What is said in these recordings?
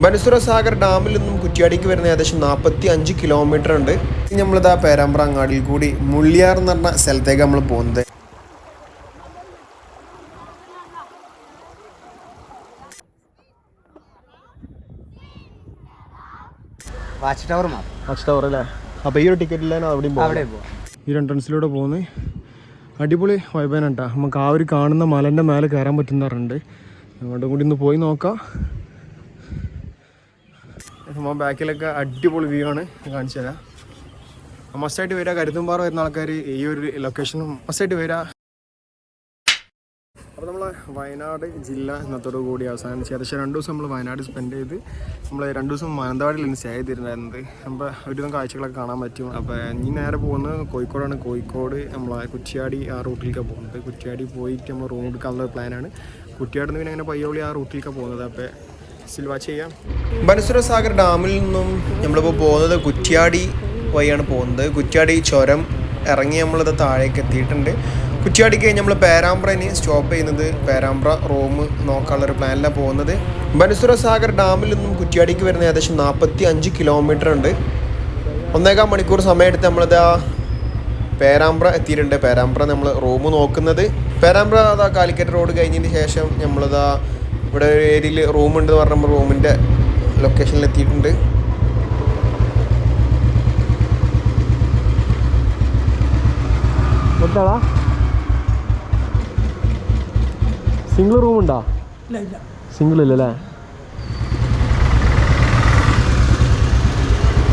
ബനസുര സാഗർ ഡാമിൽ നിന്നും കുറ്റിയാടിക്ക് വരുന്ന ഏകദേശം നാൽപ്പത്തി അഞ്ച് കിലോമീറ്റർ ഉണ്ട് നമ്മളിതാ പേരാമ്പ്ര അങ്ങാടിയിൽ കൂടി മുള്ളിയാർ എന്ന് പറഞ്ഞ സ്ഥലത്തേക്ക് നമ്മൾ പോകുന്നത്. വാച്ച് ടവർ വാച്ച് ടവർ അല്ലേ? അപ്പോൾ ഈ ഒരു ടിക്കറ്റിലാണ് അവിടെയും അവിടെ പോവാം ഈ എൻട്രൻസിലൂടെ പോകുന്നത്. അടിപൊളി വൈബാനാട്ടാ നമുക്ക് ആ ഒരു കാണുന്ന മലന്റെ മേലെ കയറാൻ പറ്റുന്നവരുണ്ട് അങ്ങോട്ടും കൂടി ഒന്ന് പോയി നോക്കാം. നമ്മൾ ബാക്കിലൊക്കെ അടിപൊളി വ്യൂ ആണ്. കാണിച്ചു തരാം. മസ്റ്റായിട്ട് വരിക കരുത്തുംപാറ വരുന്ന ആൾക്കാർ ഈ ഒരു ലൊക്കേഷനും മസ്റ്റായിട്ട് വരിക അപ്പോൾ നമ്മൾ വയനാട് ജില്ല ഇന്നത്തോടു കൂടി അവസാനിച്ച്. ഏകദേശം രണ്ട് ദിവസം നമ്മൾ വയനാട് സ്പെൻഡ് ചെയ്ത് നമ്മൾ രണ്ട് ദിവസം മാനന്തവാടിയിലാണ് സ്റ്റേ ചെയ്തിരുന്നത് അപ്പോൾ ഒരുവിധം കാഴ്ചകളൊക്കെ കാണാൻ പറ്റും. അപ്പോൾ ഇനി നേരെ പോകുന്നത് കോഴിക്കോടാണ്. കോഴിക്കോട് നമ്മളെ കുറ്റിയാടി ആ റൂട്ടിലേക്കാണ് പോകുന്നത്. കുറ്റിയാടി പോയിട്ട് നമ്മൾ റൂം എടുക്കാനുള്ള പ്ലാനാണ് കുറ്റ്യാടിൽ പിന്നെ അങ്ങനെ പയ്യോളി ആ റൂട്ടിലേക്കാണ് പോകുന്നത്. അപ്പോൾ സിൽവ ചെയ്യാം. ബനസുര സാഗർ ഡാമിൽ നിന്നും നമ്മളിപ്പോൾ പോകുന്നത് കുറ്റ്യാടി വഴിയാണ് പോകുന്നത്. കുറ്റ്യാടി ചുരം ഇറങ്ങി നമ്മളിത് താഴേക്ക് എത്തിയിട്ടുണ്ട്. കുറ്റ്യാടി കഴിഞ്ഞ് നമ്മൾ പേരാമ്പ്രനെ സ്റ്റോപ്പ് ചെയ്യുന്നത് പേരാമ്പ്ര റോം നോക്കാനുള്ളൊരു പ്ലാനിലാണ് പോകുന്നത്. ബനസുര സാഗർ ഡാമിൽ നിന്നും കുറ്റ്യാടിക്ക് വരുന്ന ഏകദേശം നാൽപ്പത്തി അഞ്ച് കിലോമീറ്റർ ഉണ്ട്. ഒന്നേകാൽ മണിക്കൂർ സമയമെടുത്ത് നമ്മളത് ആ പേരാമ്പ്ര എത്തിയിട്ടുണ്ട്. പേരാമ്പ്ര നമ്മൾ റൂം നോക്കുന്നത്. പേരാമ്പ്ര അതാ കാലിക്കറ്റ് റോഡ് കഴിഞ്ഞതിന് ശേഷം നമ്മളിതാ ഇവിടെ ഒരു ഏരിയയിൽ റൂം ഉണ്ട് എന്ന് പറഞ്ഞ റൂമിന്റെ ലൊക്കേഷനിൽ എത്തിയിട്ടുണ്ട്. എന്താടാ? സിംഗിൾ റൂം ഉണ്ടോ? സിംഗിൾ ഇല്ലല്ലേ?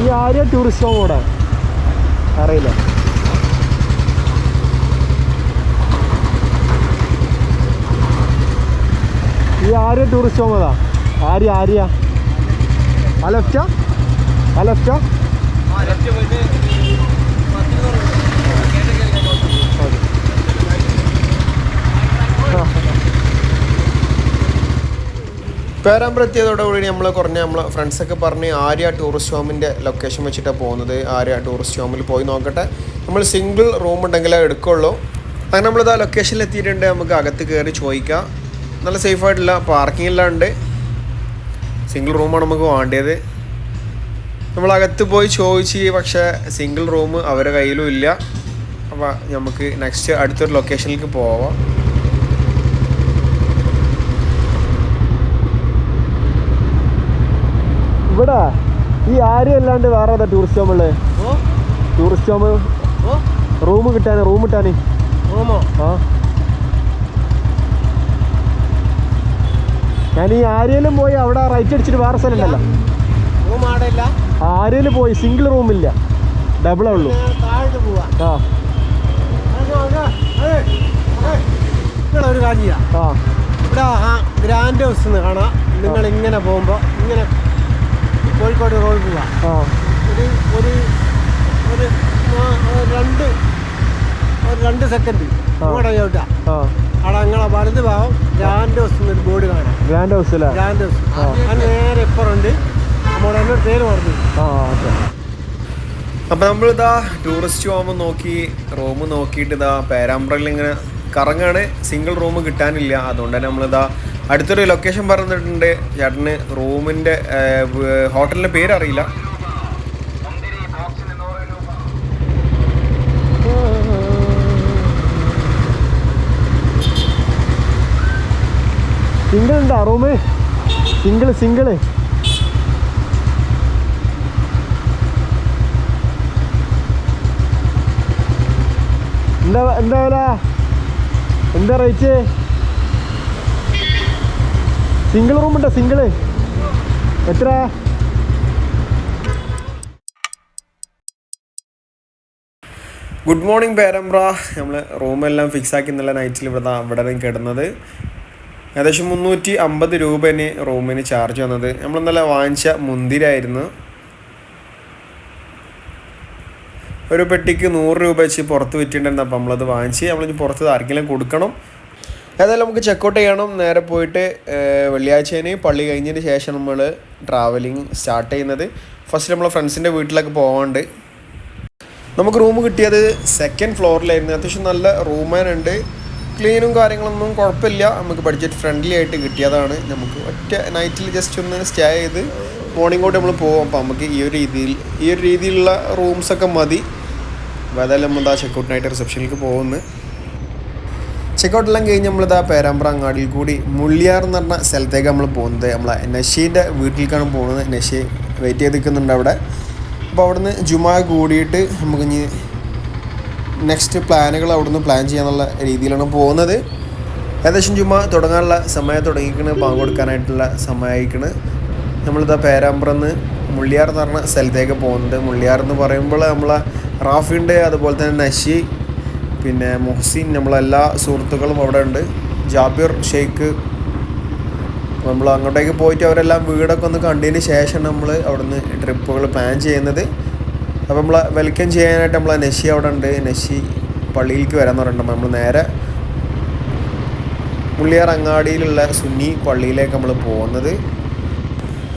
ഈ ആര്യ ടൂറിസ്റ്റ് ഹോം കൂടെ അറിയില്ല. ഈ ആര്യ ടൂറിസ്റ്റ് ഹോം അതാ ആര്യ ആര്യ? ആ ലെഫ്റ്റാ ആ? ലെഫ്റ്റാ നമ്മൾ കുറഞ്ഞ നമ്മൾ ഫ്രണ്ട്സൊക്കെ പറഞ്ഞ് ആര്യ ടൂറിസ്റ്റ് ഹോമിന്റെ ലൊക്കേഷൻ വെച്ചിട്ടാണ് പോകുന്നത്. ആര്യ ടൂറിസ്റ്റ് ഹോമിൽ പോയി നോക്കട്ടെ. നമ്മൾ സിംഗിൾ റൂം ഉണ്ടെങ്കിലേ എടുക്കുള്ളൂ. അങ്ങനെ നമ്മളിത് ആ ലൊക്കേഷനിൽ എത്തിയിട്ടുണ്ട്. നമുക്ക് അകത്ത് കയറി ചോദിക്കാം. നല്ല സേഫ് ആയിട്ടില്ല പാർക്കിംഗ് എല്ലാം ഉണ്ട് സിംഗിൾ റൂമാണ് നമുക്ക് വേണ്ടിയത്. നമ്മൾ അകത്ത് പോയി ചോദിച്ച് പക്ഷേ സിംഗിൾ റൂം അവരുടെ കയ്യിലും ഇല്ല. അപ്പോൾ നമുക്ക് നെക്സ്റ്റ് അടുത്തൊരു ലൊക്കേഷനിലേക്ക് പോവാം. ഇവിടെ ഈ ആരും അല്ലാണ്ട് വേറെ ഏതാ ടൂറിസ്റ്റ് ഹോം ഉള്ളത്? ടൂറിസ്റ്റ് ഹോം ഓ. റൂം കിട്ടാനേ റൂം കിട്ടാനേ റൂമോ ആ. ഞാൻ ഈ ആര്യയിലും പോയി അവിടെ റൈറ്റ് അടിച്ചിട്ട് വേറെ സ്ഥലം ഉണ്ടല്ലോ. റൂം ആടെ ഇല്ല. ആര്യയിൽ പോയി സിംഗിൾ റൂമില്ല ഡബിളേ ഉള്ളൂ ആ ഒരു കാര്യം ചെയ്യാം. ആ. ഇവിടെ ഗ്രാൻഡ് ഹൗസ് കാണാം. നിങ്ങൾ ഇങ്ങനെ പോകുമ്പോൾ ഇങ്ങനെ കോഴിക്കോട് റോഡ് പോവാ. ആ. ഒരു ഒരു ഒരു ഒരു രണ്ട് ഒരു രണ്ട് സെക്കൻഡ് ഇങ്ങോട്ട് ചോട്ടാ നിങ്ങളെ വലത് ഭാഗം ഗ്രാൻഡ് ഹൗസ് എന്നൊരു ബോർഡ് കാണാം. ഗ്രാൻഡ് ഹൗസ് അല്ലേ ഗ്രാൻഡ് ഹൗസ്. ആ. നേരെ ഇപ്പുറമുണ്ട്. നമ്മുടെ എന്നൊരു പേര് പറഞ്ഞു ആ ഓക്കെ. അപ്പോൾ നമ്മളിതാ ടൂറിസ്റ്റ് ഹോം നോക്കി റൂം നോക്കിയിട്ട് ഇതാ പേരാമ്പ്രയിൽ ഇങ്ങനെ കറങ്ങാണ്. സിംഗിൾ റൂം കിട്ടാനില്ല. അതുകൊണ്ട് തന്നെ നമ്മളിതാ അടുത്തൊരു ലൊക്കേഷൻ പറഞ്ഞിട്ടുണ്ട്. ചേട്ടന് റൂമിന്റെ ഹോട്ടലിന്റെ പേര് അറിയില്ല സിംഗിൾ ഉണ്ടോ റൂമ്? സിംഗിൾ സിംഗിൾ എന്താ എന്താ വില? എന്താ റേറ്റ് സിംഗിൾ റൂം ഉണ്ടോ സിംഗിൾ എത്ര? ഗുഡ് മോർണിംഗ് പേരമ്പ്ര നമ്മൾ റൂമെല്ലാം ഫിക്സ് ആക്കി എന്നുള്ള നൈറ്റിൽ ഇവിടെ ഇവിടെ കിടന്നത്. ഏകദേശം മുന്നൂറ്റി അമ്പത് രൂപേന് റൂമിന് ചാർജ് വന്നത്. നമ്മൾ ഇന്നലെ വാങ്ങിച്ച മുന്തിരായിരുന്നു. ഒരു പെട്ടിക്ക് നൂറ് രൂപ വെച്ച് പുറത്ത് വിറ്റിട്ടുണ്ടായിരുന്നു. അപ്പോൾ നമ്മളത് വാങ്ങിച്ച് നമ്മളിനി പുറത്ത് ആർക്കെങ്കിലും കൊടുക്കണം. ഏതായാലും നമുക്ക് ചെക്കൗട്ട് ചെയ്യണം. നേരെ പോയിട്ട് വെള്ളിയാഴ്ചേന് പള്ളി കഴിഞ്ഞതിന് ശേഷം നമ്മൾ ട്രാവലിംഗ് സ്റ്റാർട്ട് ചെയ്യുന്നത്. ഫസ്റ്റ് നമ്മൾ ഫ്രണ്ട്സിന്റെ വീട്ടിലൊക്കെ പോകാണ്ട് നമുക്ക് റൂം കിട്ടിയത് സെക്കൻഡ് ഫ്ലോറിലായിരുന്നു അത്യാവശ്യം നല്ല റൂമാനുണ്ട് ക്ലീനും കാര്യങ്ങളൊന്നും കുഴപ്പമില്ല. നമുക്ക് ബഡ്ജറ്റ് ഫ്രണ്ട്ലി ആയിട്ട് കിട്ടിയതാണ്. നമുക്ക് ഒറ്റ നൈറ്റിൽ ജസ്റ്റ് ഒന്ന് സ്റ്റേ ചെയ്ത് മോർണിംഗ് കൂടെ നമ്മൾ പോകും അപ്പോൾ നമുക്ക് ഈ ഒരു രീതിയിൽ ഈ ഒരു രീതിയിലുള്ള റൂംസൊക്കെ മതി. അപ്പോൾ നമ്മൾ നമ്മൾ ചെക്കൗട്ട് നൈറ്റ് റിസപ്ഷനിലേക്ക് പോകുന്നത് ചെക്കൗട്ടെല്ലാം കഴിഞ്ഞ് നമ്മളിതാ പേരാമ്പ്ര അങ്ങാടിയിൽ കൂടി മുള്ളിയാർ എന്ന് പറഞ്ഞ സ്ഥലത്തേക്ക് നമ്മൾ പോകുന്നത്. നമ്മളെ നഷീന്റെ വീട്ടിലേക്കാണ് പോകുന്നത്. നഷി വെയിറ്റ് ചെയ്ത് നിൽക്കുന്നുണ്ട് അവിടെ. അപ്പോൾ അവിടുന്ന് ജുമാ കൂടിയിട്ട് നമുക്ക് ഇനി നെക്സ്റ്റ് പ്ലാനുകൾ അവിടുന്ന് പ്ലാൻ ചെയ്യാന്നുള്ള രീതിയിലാണ് പോകുന്നത്. ഏകദേശം ജുമാ തുടങ്ങാനുള്ള സമയം തുടങ്ങിക്കണ് ബാങ്ക് കൊടുക്കാനായിട്ടുള്ള സമയമായിക്കണ് നമ്മളിതാ പേരാമ്പ്രന്ന് മുള്ളിയാർ എന്ന് പറഞ്ഞ സ്ഥലത്തേക്ക് പോകുന്നത് മുള്ളിയാർ എന്ന് പറയുമ്പോൾ നമ്മളെ റാഫിന്റെ അതുപോലെ തന്നെ നഷി പിന്നെ മുഹ്സിൻ നമ്മളെല്ലാ സുഹൃത്തുക്കളും അവിടെ ഉണ്ട്. ജാബിർ ഷെയ്ഖ് നമ്മൾ അങ്ങോട്ടേക്ക് പോയിട്ട് അവരെല്ലാം വീടൊക്കെ ഒന്ന് കണ്ടതിന് ശേഷം നമ്മൾ അവിടുന്ന് ട്രിപ്പുകൾ പ്ലാൻ ചെയ്യുന്നത്. അപ്പോൾ നമ്മൾ വെൽക്കം ചെയ്യാനായിട്ട് നമ്മൾ നശി അവിടെ ഉണ്ട്. നശി പള്ളിയിലേക്ക് വരാൻ പറഞ്ഞിട്ടുണ്ട്. നമ്മൾ നേരെ മുള്ളിയാർ അങ്ങാടിയിലുള്ള സുന്നി പള്ളിയിലേക്ക് നമ്മൾ പോകുന്നത്.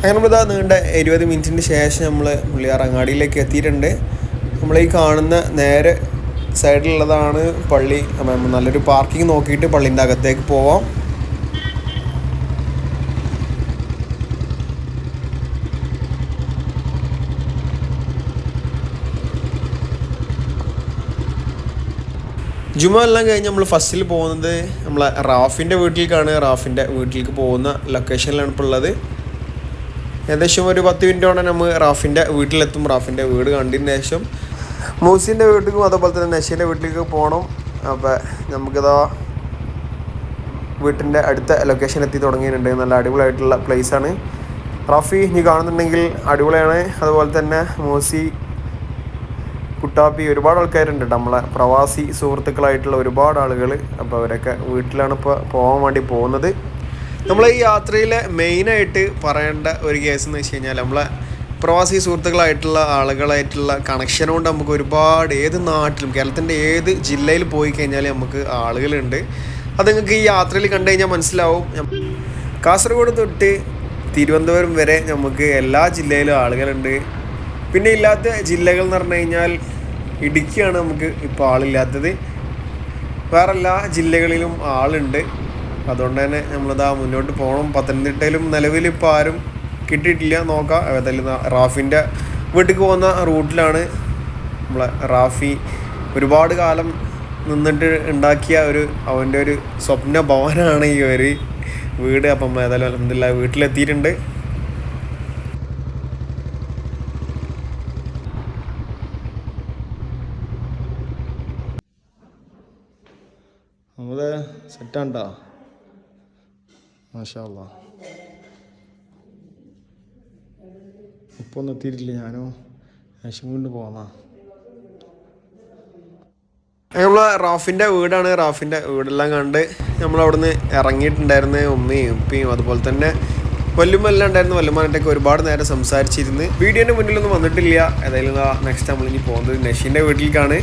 അങ്ങനെ നമ്മൾ ഇതാ നീണ്ട ഇരുപത് മിനിറ്റിന് ശേഷം നമ്മൾ മുള്ളിയാർ അങ്ങാടിയിലേക്ക് എത്തിയിട്ടുണ്ട്. നമ്മൾ ഈ കാണുന്ന നേരെ സൈഡിലുള്ളതാണ് പള്ളി. നല്ലൊരു പാർക്കിംഗ് നോക്കിയിട്ട് പള്ളിന്റെ അകത്തേക്ക് പോവാം. ജുമ കഴിഞ്ഞ് നമ്മൾ ഫസ്റ്റിൽ പോകുന്നത് നമ്മളെ റാഫിന്റെ വീട്ടിലേക്കാണ് റാഫിന്റെ വീട്ടിലേക്ക് പോകുന്ന ലൊക്കേഷനിലാണ് ഇപ്പോൾ ഉള്ളത്. ഏകദേശം ഒരു പത്ത് മിനിറ്റോടെ നമ്മൾ റാഫിന്റെ വീട്ടിലെത്തും. റാഫിന്റെ വീട് കണ്ടതിന് ശേഷം മൂസിന്റെ വീട്ടിലേക്കും അതേപോലെ തന്നെ നഷീന്റെ വീട്ടിലേക്ക് പോകണം അപ്പോൾ നമുക്കിതാ വീട്ടിന്റെ അടുത്ത ലൊക്കേഷൻ എത്തി തുടങ്ങിയിട്ടുണ്ട്. നല്ല അടിപൊളിയായിട്ടുള്ള പ്ലേസാണ് റാഫി നീ കാണുന്നുണ്ടെങ്കിൽ അടിപൊളിയാണ്. അതുപോലെ തന്നെ മൂസി കുട്ടാപ്പി ഒരുപാട് ആൾക്കാരുണ്ട്. നമ്മളെ പ്രവാസി സുഹൃത്തുക്കളായിട്ടുള്ള ഒരുപാട് ആളുകൾ അപ്പോൾ അവരൊക്കെ വീട്ടിലാണ് ഇപ്പോൾ പോകാൻ വേണ്ടി പോകുന്നത്. നമ്മളെ ഈ യാത്രയിലെ മെയിനായിട്ട് പറയേണ്ട ഒരു കേസ് എന്ന് വെച്ച് കഴിഞ്ഞാൽ നമ്മളെ പ്രവാസി സുഹൃത്തുക്കളായിട്ടുള്ള ആളുകളായിട്ടുള്ള കണക്ഷൻ കൊണ്ട് നമുക്ക് ഒരുപാട് ഏത് നാട്ടിലും കേരളത്തിന്റെ ഏത് ജില്ലയിൽ പോയി കഴിഞ്ഞാൽ നമുക്ക് ആളുകളുണ്ട്. അത് നിങ്ങൾക്ക് ഈ യാത്രയിൽ കണ്ടു കഴിഞ്ഞാൽ മനസ്സിലാവും. കാസർഗോഡ് തൊട്ട് തിരുവനന്തപുരം വരെ നമുക്ക് എല്ലാ ജില്ലയിലും ആളുകളുണ്ട്. പിന്നെ ഇല്ലാത്ത ജില്ലകൾ എന്ന് പറഞ്ഞു കഴിഞ്ഞാൽ ഇടുക്കിയാണ് നമുക്ക് ഇപ്പോൾ ആളില്ലാത്തത്. വേറെ എല്ലാ ജില്ലകളിലും ആളുണ്ട്. അതുകൊണ്ട് തന്നെ നമ്മളിതാ മുന്നോട്ട് പോകണം. പത്തനംതിട്ടയിലും നിലവിൽ ഇപ്പോൾ ആരും കിട്ടിയിട്ടില്ല. നോക്കാം. ഏതായാലും റാഫിന്റെ വീട്ടിലേക്ക് പോകുന്ന റൂട്ടിലാണ് നമ്മളെ റാഫി ഒരുപാട് കാലം നിന്നിട്ട് ഉണ്ടാക്കിയ ഒരു അവന്റെ ഒരു സ്വപ്ന ഭവനാണ് ഈ ഒരു വീട്. അപ്പം ഏതായാലും അലഹമില്ല വീട്ടിലെത്തിയിട്ടുണ്ട് നമ്മൾ സെറ്റാണ്ടാ മാഷാ ഇപ്പൊന്നും എത്തിയിട്ടില്ല. ഞാനോ ആശം കൊണ്ട് പോന്നാ നമ്മളെ റാഫിന്റെ വീടാണ്. റാഫിന്റെ വീടെല്ലാം കണ്ട് നമ്മൾ അവിടുന്ന് ഇറങ്ങിയിട്ടുണ്ടായിരുന്നു ഉമ്മയും ഉപ്പയും. അതുപോലെ തന്നെ വല്ലുമെല്ലാം ഉണ്ടായിരുന്നു. വല്ലുമാനായിട്ടൊക്കെ ഒരുപാട് നേരം സംസാരിച്ചിരുന്ന്. വീഡിയോന്റെ മുന്നിലൊന്നും വന്നിട്ടില്ല. ഏതായാലും നെക്സ്റ്റ് നമ്മൾ ഇനി പോകുന്നത് നഷീന്റെ വീട്ടിലേക്കാണ്.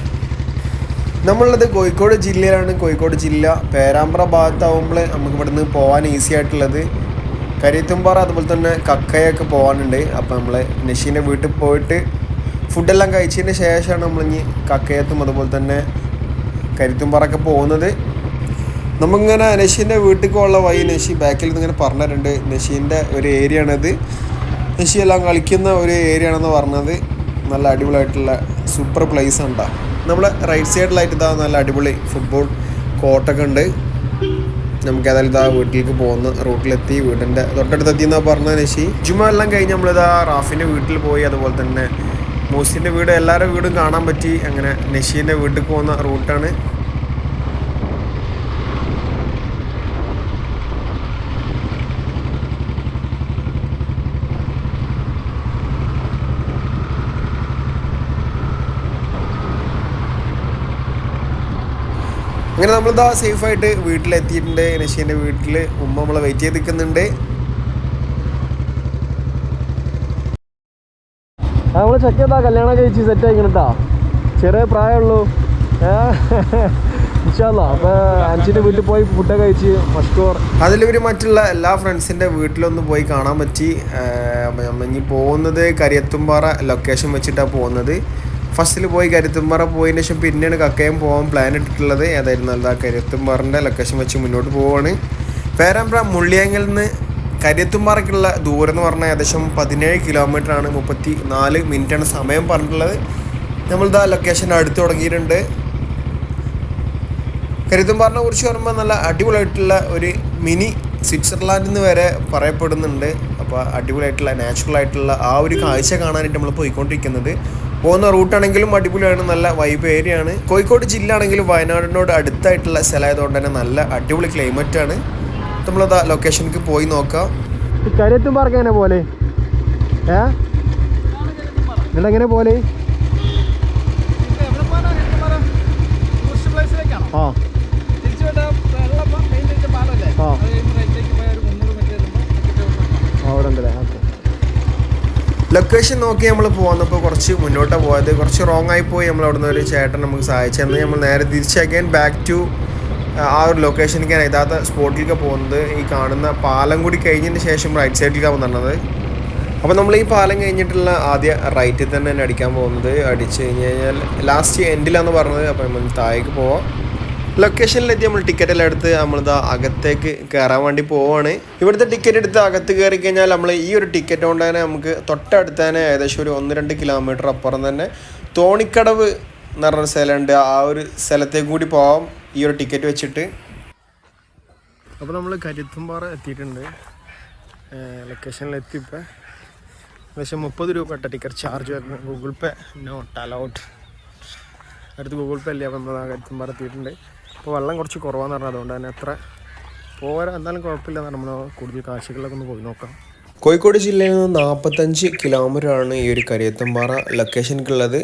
നമ്മളുള്ളത് കോഴിക്കോട് ജില്ലയിലാണ്. കോഴിക്കോട് ജില്ല പേരാമ്പ്ര ഭാഗത്താവുമ്പോൾ നമുക്ക് ഇവിടുന്ന് പോകാൻ ഈസി ആയിട്ടുള്ളത്. കരിയത്തുംപാറ അതുപോലെ തന്നെ കക്കയൊക്കെ പോകാനുണ്ട് അപ്പോൾ നമ്മൾ നഷീന്റെ വീട്ടിൽ പോയിട്ട് ഫുഡെല്ലാം കഴിച്ചതിന് ശേഷമാണ് നമ്മൾ ഇനി കക്കയത്തും അതുപോലെ തന്നെ കരിത്തുംപാറൊക്കെ പോകുന്നത്. നമുക്കിങ്ങനെ നഷീന്റെ വീട്ടിൽ വഴി നഷി ബാക്കിൽ നിന്ന് ഇങ്ങനെ പറഞ്ഞിട്ടുണ്ട്. നഷീന്റെ ഒരു ഏരിയ ആണത് നഷി എല്ലാം കളിക്കുന്ന ഒരു ഏരിയ ആണെന്ന് പറഞ്ഞത്. നല്ല അടിപൊളിയായിട്ടുള്ള സൂപ്പർ പ്ലേസ് ഉണ്ടാ നമ്മളെ റൈറ്റ് സൈഡിലായിട്ട് ഇതാ നല്ല അടിപൊളി ഫുട്ബോൾ കോട്ടൊക്കെ ഉണ്ട്. നമുക്ക് ഏതായാലും ഇതാ വീട്ടിലേക്ക് പോകുന്ന റൂട്ടിലെത്തി വീടിന്റെ തൊട്ടടുത്ത് എത്തി എന്നാ പറഞ്ഞ നശി. ജുമ എല്ലാം കഴിഞ്ഞ് നമ്മളിതാ റാഫിന്റെ വീട്ടിൽ പോയി അതുപോലെ തന്നെ മൂസിന്റെ വീട് എല്ലാവരുടെ വീടും കാണാൻ പറ്റി. അങ്ങനെ നഷീന്റെ വീട്ടിൽ പോകുന്ന റൂട്ടാണ്. അങ്ങനെ നമ്മളിതാ സേഫായിട്ട് വീട്ടിലെത്തിയിട്ടുണ്ട്. നഷീന്റെ വീട്ടിൽ ഉമ്മ നമ്മളെ വെയിറ്റ് ചെയ്ത് നിൽക്കുന്നുണ്ട്. നമ്മൾ ചെക്ക് ചെയ്താ കല്യാണം കഴിച്ച് സെറ്റ് ആയിക്കണട്ടാ ചെറിയ പ്രായമുള്ളൂ. അതിലിവർ മറ്റുള്ള എല്ലാ ഫ്രണ്ട്സിന്റെ വീട്ടിലൊന്ന് പോയി കാണാൻ പറ്റി. ഇനി പോകുന്നത് കരിയത്തുംപാറ ലൊക്കേഷൻ വെച്ചിട്ടാണ് പോകുന്നത്. ഫസ്റ്റിൽ പോയി കരുത്തുംപാറ പോയതിന് ശേഷം പിന്നെയാണ് കക്കയം പോകാൻ പ്ലാൻ ഇട്ടിട്ടുള്ളത്. ഏതായിരുന്നു അല്ല കരുത്തുംപാറിന്റെ ലൊക്കേഷൻ വെച്ച് മുന്നോട്ട് പോവുകയാണ് പേരാമ്പ്ര മുള്ളിയാങ്കിൽ നിന്ന് കരിയത്തുംപാറയ്ക്കുള്ള ദൂരം എന്ന് പറഞ്ഞാൽ ഏകദേശം പതിനേഴ് കിലോമീറ്റർ ആണ്. മുപ്പത്തി നാല് മിനിറ്റാണ് സമയം പറഞ്ഞിട്ടുള്ളത്. നമ്മളിതാ ലൊക്കേഷൻ അടുത്ത് തുടങ്ങിയിട്ടുണ്ട്. കരുത്തുംപാറിനെ കുറിച്ച് പറയുമ്പോൾ നല്ല അടിപൊളിയായിട്ടുള്ള ഒരു മിനി സ്വിറ്റ്സർലാൻഡിൽ എന്ന് വരെ പറയപ്പെടുന്നുണ്ട്. അപ്പോൾ അടിപൊളിയായിട്ടുള്ള നാച്ചുറൽ ആയിട്ടുള്ള ആ ഒരു കാഴ്ച കാണാനായിട്ട് നമ്മൾ പോയിക്കൊണ്ടിരിക്കുന്നത്. പോകുന്ന റൂട്ടാണെങ്കിലും അടിപൊളിയാണ് നല്ല വൈബ് ഏരിയ ആണ്. കോഴിക്കോട് ജില്ല ആണെങ്കിലും വയനാടിനോട് അടുത്തായിട്ടുള്ള സ്ഥലമായതുകൊണ്ട് തന്നെ നല്ല അടിപൊളി ക്ലൈമറ്റ് ആണ്. നമ്മളത് ലൊക്കേഷനിലേക്ക് പോയി നോക്കാം. കരുത്തുംപാറക്ക് എങ്ങനെ പോലെ? ഏ? നിങ്ങളെങ്ങനെ പോലെ ആ ആ. ആ, അവിടെ ഉണ്ടല്ലേ ഓക്കെ ലൊക്കേഷൻ നോക്കി നമ്മൾ പോകുന്നപ്പോൾ കുറച്ച് മുന്നോട്ട് പോയത്. കുറച്ച് റോങ് ആയി പോയി നമ്മൾ അവിടുന്ന് ഒരു ചേട്ടൻ നമുക്ക് സഹായിച്ചു. എന്നാൽ നമ്മൾ നേരെ തിരിച്ച് അഗൈൻ ബാക്ക് ടു ആ ഒരു ലൊക്കേഷനിലേക്കാണ് യഥാർത്ഥ സ്പോട്ടിലേക്ക് പോകുന്നത്. ഈ കാണുന്ന പാലം കൂടി കഴിഞ്ഞതിന് ശേഷം റൈറ്റ് സൈഡിലേക്കാണ് വന്നത് അപ്പോൾ നമ്മൾ ഈ പാലം കഴിഞ്ഞിട്ടുള്ള ആദ്യ റൈറ്റിൽ തന്നെ തന്നെ അടിക്കാൻ പോകുന്നത്. അടിച്ച് കഴിഞ്ഞ് കഴിഞ്ഞാൽ ലാസ്റ്റ് എൻഡിലാന്ന് പറഞ്ഞത്. അപ്പോൾ നമ്മൾ താഴേക്ക് പോവാം. ലൊക്കേഷനിലെത്തി നമ്മൾ ടിക്കറ്റ് എല്ലാം എടുത്ത് നമ്മളിതാ അകത്തേക്ക് കയറാൻ വേണ്ടി പോവാണ്. ഇവിടുത്തെ ടിക്കറ്റ് എടുത്ത് അകത്ത് കയറി കഴിഞ്ഞാൽ നമ്മൾ ഈ ഒരു ടിക്കറ്റ് കൊണ്ട് തന്നെ നമുക്ക് തൊട്ടടുത്ത് തന്നെ ഏകദേശം ഒരു ഒന്ന് രണ്ട് കിലോമീറ്റർ അപ്പുറം തന്നെ തോണിക്കടവ് എന്ന് പറഞ്ഞൊരു സ്ഥലമുണ്ട്. ആ ഒരു സ്ഥലത്തേക്ക് കൂടി പോവാം ഈ ഒരു ടിക്കറ്റ് വെച്ചിട്ട്. അപ്പോൾ നമ്മൾ കരുത്തുംപാറ എത്തിയിട്ടുണ്ട്. ലൊക്കേഷനിലെത്തി ഇപ്പോൾ ഏകദേശം മുപ്പത് രൂപ കേട്ട ടിക്കറ്റ് ചാർജ് വരുന്നത് ഗൂഗിൾ പേ നോട്ട് അലൗഡ് അടുത്ത് ഗൂഗിൾ പേ അല്ലേ? അപ്പം നമ്മൾ കരുത്തുംപാറ എത്തിയിട്ടുണ്ട്. അപ്പോൾ വെള്ളം കുറച്ച് കുറവാന്ന് പറഞ്ഞത് അതുകൊണ്ട് തന്നെ അത്ര പോരാ എന്നാലും കുഴപ്പമില്ല നമ്മൾ കൂടുതൽ കാഴ്ചകളിലൊക്കെ ഒന്ന് പോയി നോക്കാം. കോഴിക്കോട് ജില്ലയിൽ നിന്ന് നാൽപ്പത്തഞ്ച് കിലോമീറ്റർ ആണ് ഈ ഒരു കരിയത്തമ്പാറ ലൊക്കേഷനിക്കുള്ളത്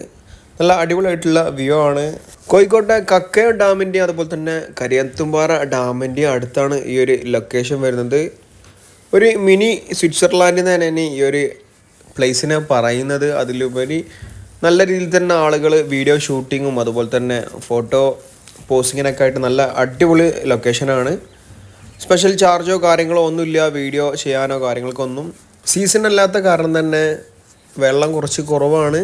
നല്ല അടിപൊളിയായിട്ടുള്ള വ്യൂ ആണ്. കോഴിക്കോട്ടെ കക്കയ ഡാമിന്റെ അതുപോലെ തന്നെ കരിയത്തുംപാറ ഡാമിന്റെ അടുത്താണ് ഈ ഒരു ലൊക്കേഷൻ വരുന്നത്. ഒരു മിനി സ്വിറ്റ്സർലാൻഡിൽ നിന്ന് തന്നെ ഈ ഒരു പ്ലേസിനെ പറയുന്നത്. അതിലുപരി നല്ല രീതിയിൽ തന്നെ ആളുകൾ വീഡിയോ ഷൂട്ടിങ്ങും അതുപോലെ തന്നെ ഫോട്ടോ പോസ്റ്റിങ്ങിനൊക്കെ ആയിട്ട് നല്ല അടിപൊളി ലൊക്കേഷനാണ്. സ്പെഷ്യൽ ചാർജോ കാര്യങ്ങളോ ഒന്നുമില്ല വീഡിയോ ചെയ്യാനോ കാര്യങ്ങൾക്കൊന്നും. സീസൺ അല്ലാത്ത കാരണം തന്നെ വെള്ളം കുറച്ച് കുറവാണ്.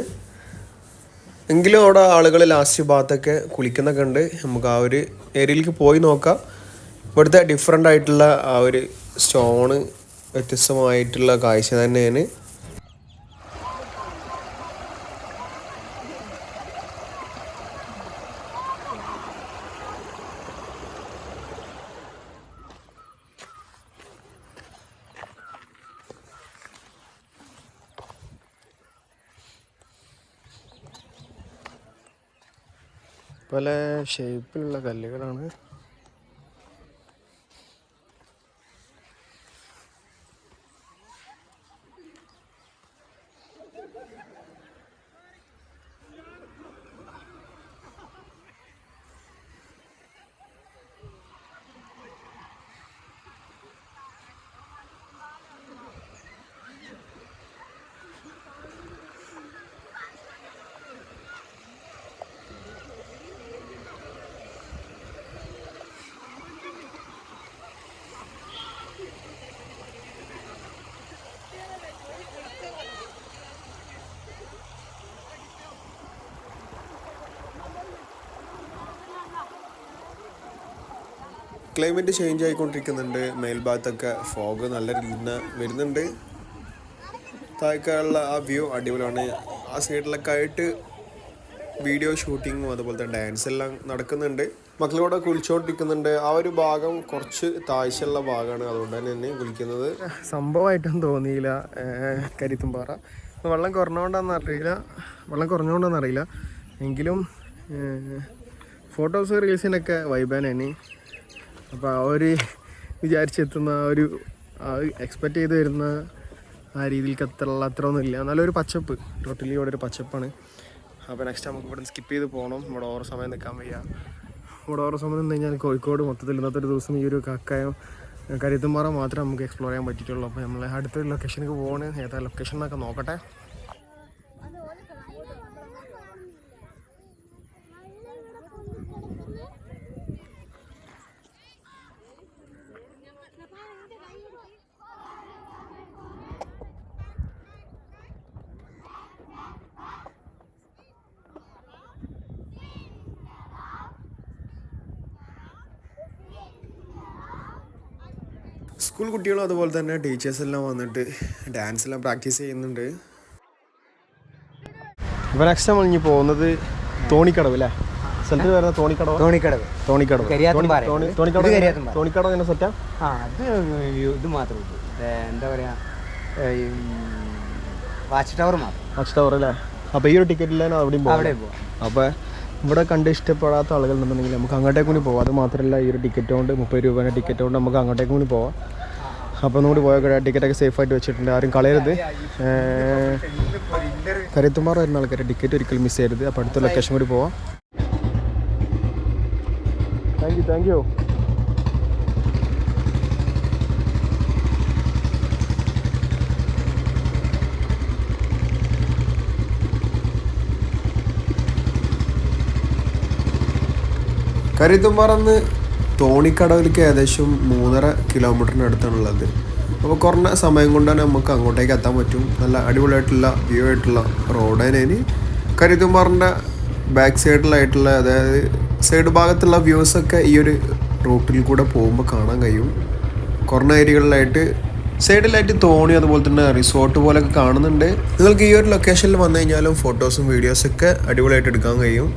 എങ്കിലും അവിടെ ആളുകൾ ലാസ്റ്റ് ഭാഗത്തൊക്കെ കുളിക്കുന്നൊക്കെ ഉണ്ട്. നമുക്ക് ആ ഒരു ഏരിയയിലേക്ക് പോയി നോക്കാം. ഇവിടുത്തെ ഡിഫറെന്റ് ആയിട്ടുള്ള ആ ഒരു സ്റ്റോണ് വ്യത്യസ്തമായിട്ടുള്ള കാഴ്ച തന്നെയാണ്. പല ഷേപ്പിലുള്ള കല്ലുകളാണ് ക്ലൈമറ്റ് ചേഞ്ച് ആയിക്കൊണ്ടിരിക്കുന്നുണ്ട്. മേൽഭാഗത്തൊക്കെ ഫോഗ് നല്ല രീതിയിൽ വരുന്നുണ്ട്. താഴേക്കുള്ള ആ വ്യൂ അടിപൊളിയാണ്. ആ സൈഡിലൊക്കെ ആയിട്ട് വീഡിയോ ഷൂട്ടിങ്ങും അതുപോലെ തന്നെ ഡാൻസ് എല്ലാം നടക്കുന്നുണ്ട്. മക്കളോടെ കുളിച്ചോണ്ടിരിക്കുന്നുണ്ട് ആ ഒരു ഭാഗം കുറച്ച് താഴ്ചയുള്ള ഭാഗമാണ്. അതുകൊണ്ട് തന്നെ എന്നെ കുളിക്കുന്നത് സംഭവമായിട്ടൊന്നും തോന്നിയില്ല. കരിത്തുംപാറ. വെള്ളം കുറഞ്ഞുകൊണ്ടാന്ന് അറിയില്ല. വെള്ളം കുറഞ്ഞുകൊണ്ടാന്ന് അറിയില്ല. എങ്കിലും ഫോട്ടോസ് റീൽസിനൊക്കെ വൈബാനാണ് അപ്പോൾ ആ ഒരു വിചാരിച്ചെത്തുന്ന ആ ഒരു എക്സ്പെക്റ്റ് ചെയ്ത് വരുന്ന ആ രീതിയിലേക്ക് അത്ര അത്ര ഒന്നും ഇല്ല നല്ലൊരു പച്ചപ്പ്. ടോട്ടലി ഇവിടെ ഒരു പച്ചപ്പാണ്. അപ്പോൾ നെക്സ്റ്റ് നമുക്ക് ഇവിടെ സ്കിപ്പ് ചെയ്ത് പോകണം ഇവിടെ ഓരോ സമയം നിൽക്കാൻ വയ്യ. ഇവിടെ ഓരോ സമയം നിന്ന് കഴിഞ്ഞാൽ കോഴിക്കോട് മൊത്തത്തിൽ ഇന്നത്തെ ഒരു ദിവസം ഈ ഒരു കക്കായം കരുത്തുമ്പാറ മാത്രമേ നമുക്ക് എക്സ്പ്ലോർ ചെയ്യാൻ പറ്റിയിട്ടുള്ളൂ. അപ്പോൾ നമ്മൾ അടുത്തൊരു ലൊക്കേഷനിലേക്ക് പോകണേ ഏതാ ലൊക്കേഷൻ എന്നൊക്കെ നോക്കട്ടെ. സ്കൂൾ കുട്ടികളും അതുപോലെ തന്നെ ടീച്ചേഴ്സ് എല്ലാം വന്നിട്ട് ഡാൻസ് എല്ലാം പ്രാക്ടീസ് ചെയ്യുന്നുണ്ട്. ഇപ്പൊ നെക്സ്റ്റ് നമ്മൾ ഇനി പോകുന്നത് തോണിക്കടവ് അല്ലേ സ്ഥലത്ത് വരുന്ന തോണിക്കടവ്? തോണിക്കടവ്. തോണിക്കടവ്. തോണിക്കടവ്. തോണിക്കടവ് എന്നെ സെറ്റാ ആ? അത് ഇത് മാത്രമേ ഉള്ളൂ. എന്താ പറയാ വാച്ച് ടവർ മാത്രം. വാച്ച് ടവർ അല്ലേ അപ്പോൾ ഈ ഒരു ടിക്കറ്റിലാണ് അവിടെയും പോകും അപ്പോൾ ഇവിടെ കണ്ട് ഇഷ്ടപ്പെടാത്ത ആളുകൾ ഉണ്ടെന്നുണ്ടെങ്കിൽ നമുക്ക് അങ്ങോട്ടേക്ക് കൂടി പോകാം അത് മാത്രമല്ല ഈ ഒരു ടിക്കറ്റ് കൊണ്ട് മുപ്പത് രൂപേന്റെ ടിക്കറ്റ് കൊണ്ട് നമുക്ക് അങ്ങോട്ടേക്ക് കൂടി പോവാം. അപ്പോൾ ഒന്നുകൂടി പോയ ടിക്കറ്റൊക്കെ സേഫായിട്ട് വെച്ചിട്ടുണ്ട്. ആരും കളയരുത്. കരുത്തുമാർ വരുന്ന ആൾക്കാർ ടിക്കറ്റ് ഒരിക്കലും മിസ് ചെയ്യരുത്. അപ്പോൾ അടുത്ത ലൊക്കേഷൻ കൂടി പോവാം. താങ്ക് യു താങ്ക് യു തോണിക്കടവിലേക്ക് ഏകദേശം മൂന്നര കിലോമീറ്ററിന് അടുത്താണുള്ളത്. അപ്പോൾ കുറഞ്ഞ സമയം കൊണ്ട് തന്നെ നമുക്ക് അങ്ങോട്ടേക്ക് എത്താൻ പറ്റും. നല്ല അടിപൊളിയായിട്ടുള്ള വ്യൂ ആയിട്ടുള്ള റോഡ് തന്നെയാണ് കരുത്തുംപാറിന്റെ ബാക്ക് സൈഡിലായിട്ടുള്ള അതായത് സൈഡ് ഭാഗത്തുള്ള വ്യൂസൊക്കെ ഈ ഒരു റൂട്ടിൽ കൂടെ പോകുമ്പോൾ കാണാൻ കഴിയും. കുറഞ്ഞ ഏരിയകളിലായിട്ട് സൈഡിലായിട്ട് തോണി അതുപോലെ തന്നെ റിസോർട്ട് പോലെയൊക്കെ കാണുന്നുണ്ട്. നിങ്ങൾക്ക് ഈ ഒരു ലൊക്കേഷനിൽ വന്നു കഴിഞ്ഞാലും ഫോട്ടോസും വീഡിയോസൊക്കെ അടിപൊളിയായിട്ട് എടുക്കാൻ കഴിയും.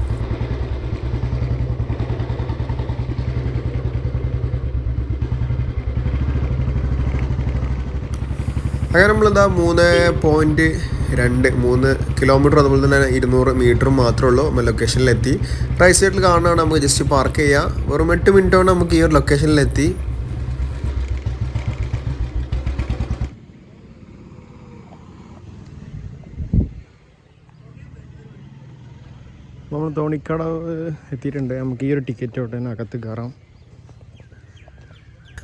അങ്ങനെ നമ്മളെന്താ മൂന്ന് പോയിന്റ് രണ്ട് മൂന്ന് കിലോമീറ്റർ അതുപോലെ തന്നെ ഇരുന്നൂറ് മീറ്റർ മാത്രമേ ഉള്ളൂ നമ്മൾ ലൊക്കേഷനിലെത്തി റൈറ്റ് സൈഡിൽ കാണുകയാണ് നമുക്ക് ജസ്റ്റ് പാർക്ക് ചെയ്യാം. വെറും എട്ട് മിനിറ്റ് കൊണ്ട് നമുക്ക് ഈ ഒരു ലൊക്കേഷനിലെത്തി നമ്മൾ തോണിക്കടവ് എത്തിയിട്ടുണ്ട്. നമുക്ക് ഈ ഒരു ടിക്കറ്റ് ഉടനെ അകത്ത് കയറാം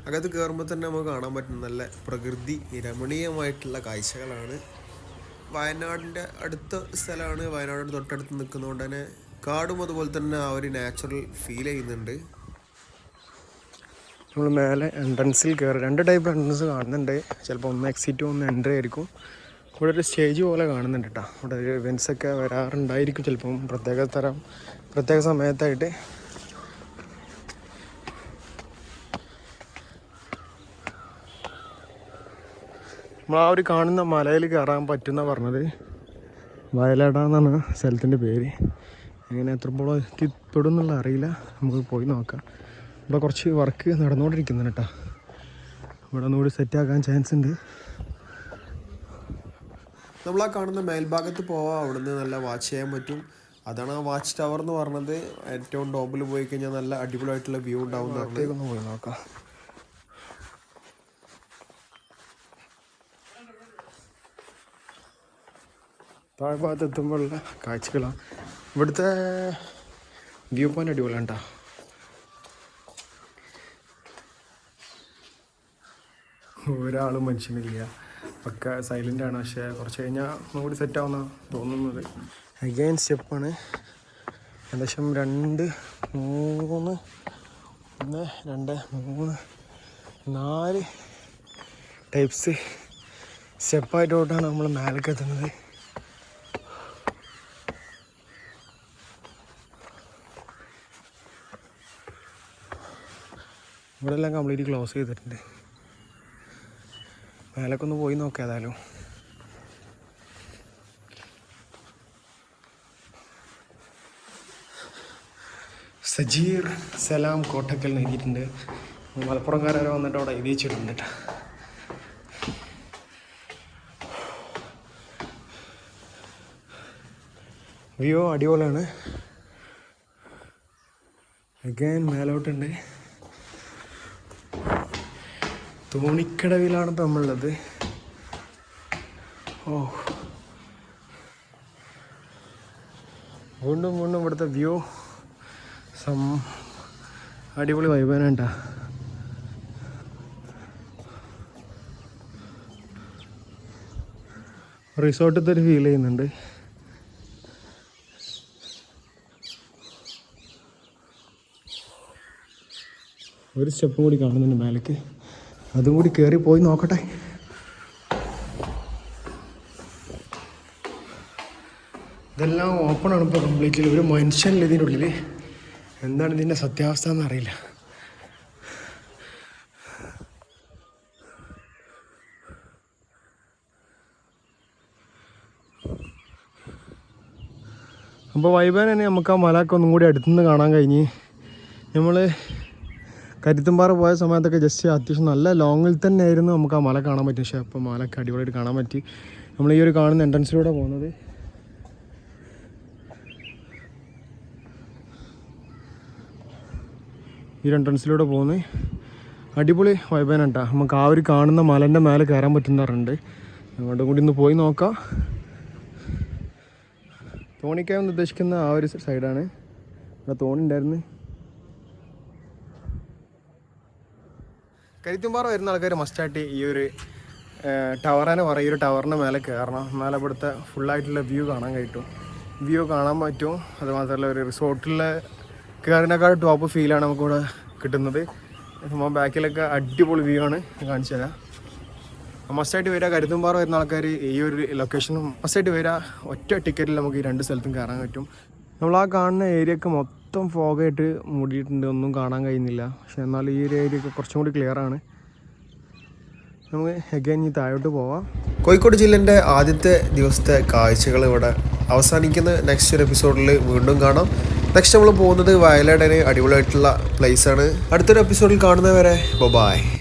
അകത്ത് കയറുമ്പോൾ തന്നെ നമുക്ക് കാണാൻ പറ്റുന്ന നല്ല പ്രകൃതി രമണീയമായിട്ടുള്ള കാഴ്ചകളാണ്. വയനാടിന്റെ അടുത്ത സ്ഥലമാണ്. വയനാടിന്റെ തൊട്ടടുത്ത് നിൽക്കുന്നതുകൊണ്ട് തന്നെ കാടും അതുപോലെ തന്നെ ആ ഒരു നാച്ചുറൽ ഫീൽ ചെയ്യുന്നുണ്ട്. നമ്മൾ മേലെ എൻട്രൻസിൽ കയറി രണ്ട് ടൈപ്പ് എൻട്രൻസ് കാണുന്നുണ്ട്. ചിലപ്പോൾ ഒന്ന് എക്സിറ്റ് ഒന്ന് എൻട്രി ആയിരിക്കും. ഇവിടെ ഒരു സ്റ്റേജ് പോലെ കാണുന്നുണ്ട് കേട്ടോ ഇവിടെ ഇവൻസ് ഒക്കെ വരാറുണ്ടായിരിക്കും ചിലപ്പം. പ്രത്യേക തരം പ്രത്യേക സമയത്തായിട്ട് നമ്മൾ ആ ഒരു കാണുന്ന മലയിൽ കയറാൻ പറ്റുന്ന പറഞ്ഞത് വയലാട എന്നാണ് സ്ഥലത്തിന്റെ പേര്. എങ്ങനെ എത്രത്തോളം എത്തിപ്പെടും എന്നുള്ള അറിയില്ല. നമുക്ക് പോയി നോക്കാം. ഇവിടെ കുറച്ച് വർക്ക് നടന്നുകൊണ്ടിരിക്കുന്നുണ്ട് കേട്ടോ ഇവിടെ ഒന്നുകൂടി സെറ്റാക്കാൻ ചാൻസ് ഉണ്ട്. നമ്മൾ ആ കാണുന്ന മേൽഭാഗത്ത് പോവാം. അവിടുന്ന് നല്ല വാച്ച് ചെയ്യാൻ പറ്റും. അതാണ് ആ വാച്ച് ടവർ എന്ന് പറഞ്ഞത്. ഏറ്റവും ടോപ്പിൽ പോയി കഴിഞ്ഞാൽ നല്ല അടിപൊളിയായിട്ടുള്ള വ്യൂ ഉണ്ടാവും പോയി നോക്കാം. താഴ്ഭാഗത്ത് എത്തുമ്പോഴുള്ള കാഴ്ചകളാണ് ഇവിടുത്തെ വ്യൂ പോയിന്റ് അടിപൊളിയാണ് കേട്ടോ ഒരാളും മനുഷ്യനില്ല. ഒക്കെ സൈലന്റ് ആണ്. പക്ഷേ കുറച്ച് കഴിഞ്ഞാൽ ഒന്നുകൂടി സെറ്റ് ആവുന്ന തോന്നുന്നത്. അഗൈൻ സ്റ്റെപ്പാണ് ഏകദേശം രണ്ട് മൂന്ന് ഒന്ന് രണ്ട് മൂന്ന് നാല് ടൈപ്സ് സ്റ്റെപ്പായിട്ടോട്ടാണ് നമ്മൾ മേലേക്ക് എത്തുന്നത് ഇവിടെ എല്ലാം കംപ്ലീറ്റ് ക്ലോസ് ചെയ്തിട്ടുണ്ട്. മേലൊക്കെ ഒന്ന് പോയി നോക്കാം സജീർ സലാം കോട്ടക്കൽ എഴുതിയിട്ടുണ്ട്. മലപ്പുറംകാരെ വന്നിട്ട് അവിടെ എഴുതി വെച്ചിട്ടുണ്ട് കേട്ടോ. വ്യൂ അടിപൊളിയാണ്. അഗൈൻ മേലോട്ടുണ്ട്. തോണിക്കടവിലാണ് ഇപ്പം നമ്മളുള്ളത്. ഓ. വീണ്ടും വീണ്ടും ഇവിടുത്തെ വ്യൂ സം അടിപൊളി വൈബാനുണ്ട റിസോർട്ടിൽ ഒരു ഫീൽ ചെയ്യുന്നുണ്ട്. ഒരു സ്റ്റെപ്പ് കൂടി കാണുന്നുണ്ട് മേലേക്ക്. അതും കൂടി കയറി പോയി നോക്കട്ടെ. ഇതെല്ലാം ആണ് ഇപ്പോൾ കംപ്ലീറ്റ്ലി ഒരു മനുഷ്യനില്ല ഇതിനുള്ളിൽ എന്താണ് ഇതിന്റെ സത്യാവസ്ഥ എന്നറിയില്ല അപ്പോൾ വൈബാൻ തന്നെ നമുക്ക് ആ മലക്കൊന്നും കൂടി അടുത്തുനിന്ന് കാണാൻ കഴിഞ്ഞ്. നമ്മൾ കരുത്തുംപാറ പോയ സമയത്തൊക്കെ ജസ്റ്റ് അത്യാവശ്യം നല്ല ലോങ്ങിൽ തന്നെ ആയിരുന്നു നമുക്ക് ആ മല കാണാൻ പറ്റും പക്ഷേ അപ്പോൾ മലയൊക്കെ അടിപൊളിയായിട്ട് കാണാൻ പറ്റി. നമ്മൾ ഈ ഒരു കാണുന്ന എൻട്രൻസിലൂടെ പോകുന്നത്. ഈ എൻട്രൻസിലൂടെ പോകുന്നത്. അടിപൊളി വൈബാനാണ് കേട്ടോ. നമുക്ക് ആ ഒരു കാണുന്ന മലന്റെ മേലെ കയറാൻ പറ്റുന്നവരുണ്ട്. അങ്ങോട്ടും കൂടി ഒന്ന് പോയി നോക്കാം. തോണിക്കാൻ ഉദ്ദേശിക്കുന്ന ആ ഒരു സൈഡാണ് ഇവിടെ തോണി ഉണ്ടായിരുന്നു. കരിത്തുംപാറ വരുന്ന ആൾക്കാർ മസ്റ്റായിട്ട് ഈ ഒരു ടവറിനെ പറയും. ഈ ഒരു ടവറിന് മേലെ കയറണം എന്നാലും ഇവിടുത്തെ ഫുള്ളായിട്ടുള്ള വ്യൂ കാണാൻ കിട്ടും വ്യൂ കാണാൻ പറ്റും. അതുമാത്രമല്ല ഒരു റിസോർട്ടിലെ കയറിനേക്കാൾ ടോപ്പ് ഫീലാണ് നമുക്കിവിടെ കിട്ടുന്നത്. സംഭവം ബാക്കിലൊക്കെ അടിപൊളി വ്യൂ ആണ്. കാണിച്ചു തരാം. മസ്റ്റായിട്ട് വരിക കരുത്തുംപാറ വരുന്ന ആൾക്കാർ ഈ ഒരു ലൊക്കേഷനും മസ്റ്റായിട്ട് വരിക ഒറ്റ ടിക്കറ്റിൽ നമുക്ക് ഈ രണ്ട് സ്ഥലത്തും കയറാൻ പറ്റും. നമ്മൾ ആ കാണുന്ന ഏരിയക്ക് മൊത്തം ഫോഗായിട്ട് മൂടിയിട്ടുണ്ട്. ഒന്നും കാണാൻ കഴിയുന്നില്ല. പക്ഷെ എന്നാൽ ഈ ഒരു ഏരിയ ഒക്കെ കുറച്ചും കൂടി ക്ലിയർ ആണ്. നമുക്ക് എഗൈൻ ഈ താഴോട്ട് പോവാം. കോഴിക്കോട് ജില്ലേന്റെ ആദ്യത്തെ ദിവസത്തെ കാഴ്ചകൾ ഇവിടെ അവസാനിക്കുന്ന നെക്സ്റ്റ് ഒരു എപ്പിസോഡിൽ വീണ്ടും കാണാം. നെക്സ്റ്റ് നമ്മൾ പോകുന്നത് വയനാടിന് അടിപൊളിയായിട്ടുള്ള പ്ലേസ് ആണ്. അടുത്തൊരു എപ്പിസോഡിൽ കാണുന്നവരെ ബൊബായ്